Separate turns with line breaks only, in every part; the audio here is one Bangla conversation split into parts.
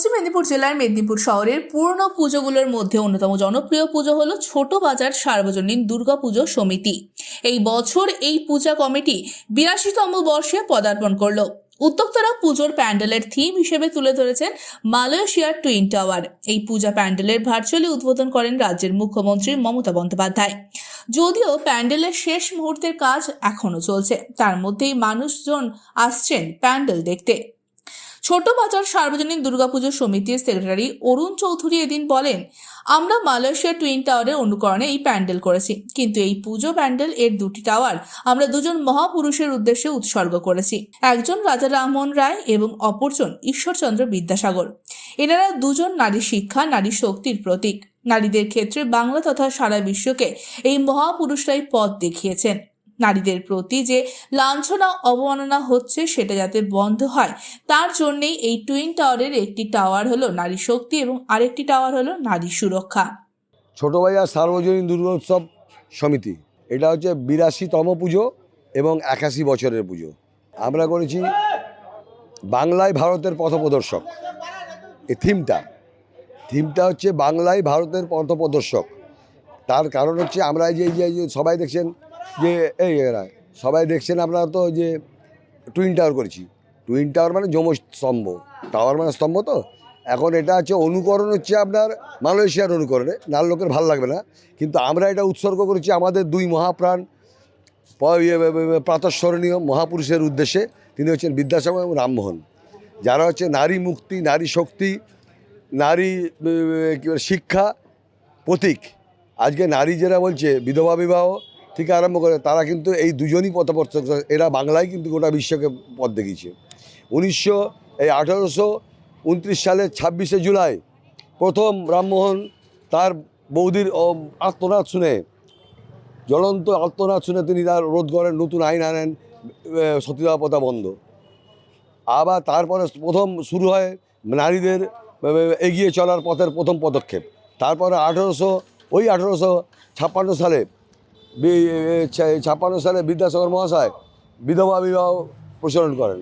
পশ্চিম মেদিনীপুর জেলার মেদিনীপুর শহরের পূর্ণ পুজোগুলোর মধ্যে অন্যতম জনপ্রিয় পুজো হলো ছোট বাজার সার্বজনীন দুর্গাপুজো সমিতি। এই বছর এই পূজা কমিটি বিরাশিতম বর্ষে পদার্পণ করল। উদ্যোক্তারা পুজোর প্যান্ডেলের থিম হিসেবে তুলে ধরেছেন মালয়েশিয়ার টুইন টাওয়ার। এই পূজা প্যান্ডেলের ভার্চুয়ালি উদ্বোধন করেন রাজ্যের মুখ্যমন্ত্রী মমতা বন্দ্যোপাধ্যায়। যদিও প্যান্ডেলের শেষ মুহূর্তের কাজ এখনও চলছে, তার মধ্যেই মানুষজন আসছেন প্যান্ডেল দেখতে। ছোট বাজার সার্বজনীন দুর্গাপুজো সমিতির সেক্রেটারি অরুণ চৌধুরী এদিন বলেন, আমরা মালয়েশিয়া টুইন টাওয়ারের অনুকরণে এই প্যান্ডেল করেছি, কিন্তু এই পুজো প্যান্ডেল এর দুটি টাওয়ার আমরা দুজন মহাপুরুষের উদ্দেশ্যে উৎসর্গ করেছি। একজন রাজা রামমোহন রায় এবং অপরজন ঈশ্বরচন্দ্র বিদ্যাসাগর। এনারা দুজন নারী শিক্ষা, নারী শক্তির প্রতীক। নারীদের ক্ষেত্রে বাংলা তথা সারা বিশ্বকে এই মহাপুরুষরাই পথ দেখিয়েছেন। নারীদের প্রতি যে লাঞ্ছনা, অবমাননা হচ্ছে সেটা যাতে বন্ধ হয়, তার জন্যেই এই টুইন টাওয়ারের একটি টাওয়ার হলো নারী শক্তি এবং আরেকটি টাওয়ার হলো নারী সুরক্ষা।
ছোটো বাজার সার্বজনীন দুর্গোৎসব সমিতি, এটা হচ্ছে বিরাশিতম পুজো এবং একাশি বছরের পুজো। আমরা করেছি বাংলায় ভারতের পথপ্রদর্শক, এই থিমটা। থিমটা হচ্ছে বাংলায় ভারতের পথপ্রদর্শক। তার কারণ হচ্ছে আমরা যে যে সবাই দেখছেন যে, এই এরা, সবাই দেখছেন আপনারা তো যে টুইন টাওয়ার করেছি। টুইন টাওয়ার মানে যম স্তম্ভ। টাওয়ার মানে স্তম্ভ তো? এখন এটা হচ্ছে অনুকরণ হচ্ছে আপনার মালয়েশিয়ার অনুকরণে। নার লোকের ভালো লাগবে না। কিন্তু আমরা এটা উৎসর্গ করেছি আমাদের দুই মহাপ্রাণ প্রাতঃস্মরণীয় মহাপুরুষের উদ্দেশ্যে। তিনি হচ্ছেন বিদ্যাসাগর এবং রামমোহন। যারা হচ্ছে নারী মুক্তি, নারী শক্তি, নারী শিক্ষা প্রতীক। আজকে নারী যারা বলছে, বিধবা বিবাহ থেকে আরম্ভ করে তারা কিন্তু এই দুজনই পথপ্রদর্শক। এরা বাংলায় কিন্তু গোটা বিশ্বকে পথ দেখিয়েছে। উনিশশো এই আঠারোশো উনত্রিশ সালের ছাব্বিশে জুলাই প্রথম রামমোহন তার বৌদির ও, আত্মনাদ শুনে জ্বলন্ত আত্মনাদ শুনে তিনি তার রোধ করেন নতুন আইন আনেন সতীদাহ প্রথা বন্ধ। আবার তারপরে প্রথম শুরু হয় নারীদের এগিয়ে চলার পথের প্রথম পদক্ষেপ। তারপরে আঠেরোশো ওই আঠেরোশো ছাপ্পান্ন সালে ছাপ্পান্ন সালে বিদ্যাসাগর মহাশয় বিধবা বিবাহ প্রচলন করেন।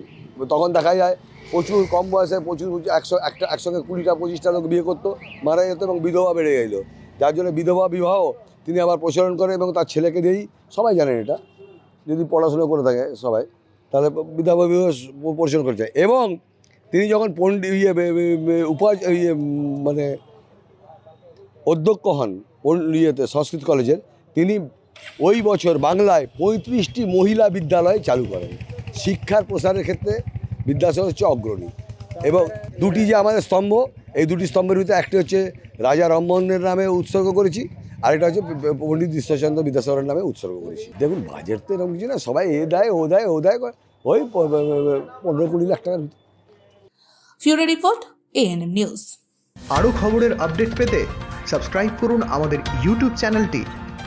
তখন দেখা যায় প্রচুর কম বয়সে প্রচুর একশো, একটা, একসঙ্গে কুড়িটা, পঁচিশটা লোক বিয়ে করতো, মারা যেত এবং বিধবা বেড়ে গেল। যার জন্য বিধবা বিবাহ তিনি আবার প্রচলন করেন এবং তার ছেলেকে দিয়েই সবাই জানেন এটা। যদি পড়াশোনা করে থাকে সবাই, তাহলে বিধবা বিবাহ প্রচলন চায় এবং তিনি যখন পণ্ডিত ইয়ে উপা ইয়ে মানে অধ্যক্ষ হন ইয়েতে, সংস্কৃত কলেজের, তিনি ওই বছর বাংলায় পঁয়ত্রিশটি মহিলা বিদ্যালয় চালু করেন। শিক্ষার প্রসারের ক্ষেত্রে বিদ্যাসাগর হচ্ছে অগ্রণী। এবং দুটি যে আমাদের স্তম্ভ এই দুটি স্তম্ভের ভিতরে একটি হচ্ছে রাজা রামমোহনের নামে উৎসর্গ করেছি আর আরেকটা হচ্ছে পণ্ডিত ঈশ্বরচন্দ্র বিদ্যাসাগরের নামে উৎসর্গ করেছি। দেখুন বাজেট তো এরকম কিছু না সবাই এ দেয় ও দেয় ও দেয় করে। ওই পনেরো কুড়ি লাখ টাকার ভিতরে।
ফিউরো রিপোর্ট এএনএম নিউজ
আরও খবরের আপডেট পেতে সাবস্ক্রাইব করুন আমাদের ইউটিউব চ্যানেলটি।